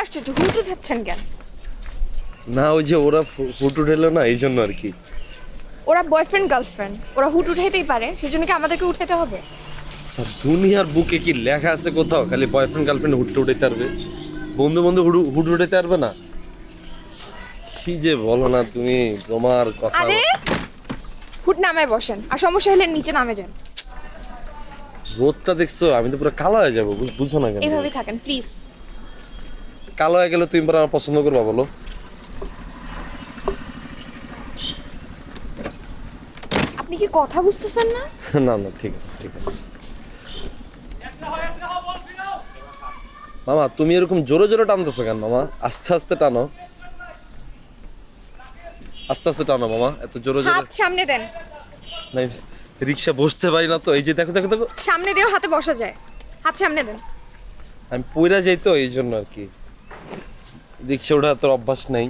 আশ্চর্য কেন? না ওই যে ওরা উঠেলো না এই জন্য আর কি। ওরা বয়ফ্রেন্ড গার্লফ্রেন্ড ওরা হুট উঠাইতেই পারে সেজন্য কি আমাদেরকে উঠাতে হবে? আচ্ছা দুনিয়ার বুকে কি লেখা আছে কোথাও? খালি বয়ফ্রেন্ড গার্লফ্রেন্ড হুট উঠাইতে পারবে? বন্ধু বন্ধু হুট হুট উঠাইতে পারবে না? কি যে বলো না তুমি তোমার কথা আরে! হুট নামে বসেন আর সমস্যা হলে নিচে নামে যান। রোদটা দেখছ আমি তো পুরো কালো হয়ে যাব বুঝ- বুঝছ না কেন? এভাবেই থাকেন প্লিজ কালো হয়ে গেলে তুমি আমার পছন্দ করবা বলো। আপনি কি কথা বুঝতেছেন না? না না ঠিক আছে ঠিক আছে। মামা তুমি এরকম জোরে জোরে টানতেছো কেন মামা? আস্তে আস্তে টানো। আস্তে আস্তে টানো মামা এত জোরে জোরে। হাত সামনে দেন। নাই রিক্সা বসতে পারি না তো এই যে দেখো দেখো দেখো। সামনে দিয়েও হাতে বসা যায়। হাত সামনে দেন। আমি পইরা যাই তো এই জন্য আর কি। রিক্সা ওঠা তোর অভ্যাস নেই।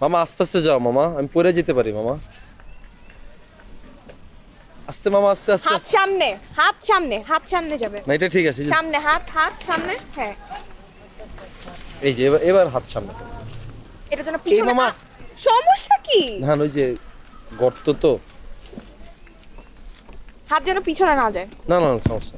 মামা আস্তে আস্তে যাও মামা আমি পরে যেতে পারি মামা। আস্তে মামা আস্তে আস্তে হাত সামনে হাত সামনে হাত সামনে যাবে। না এটা ঠিক আছে সামনে হাত হাত সামনে হ্যাঁ। এই যে এবার এবার হাত সামনে। এটা যেন পিছনে মামা। সমস্যা কি? না ওই যে গর্ত তো। হাত যেন পিছনে না যায়। না না সমস্যা।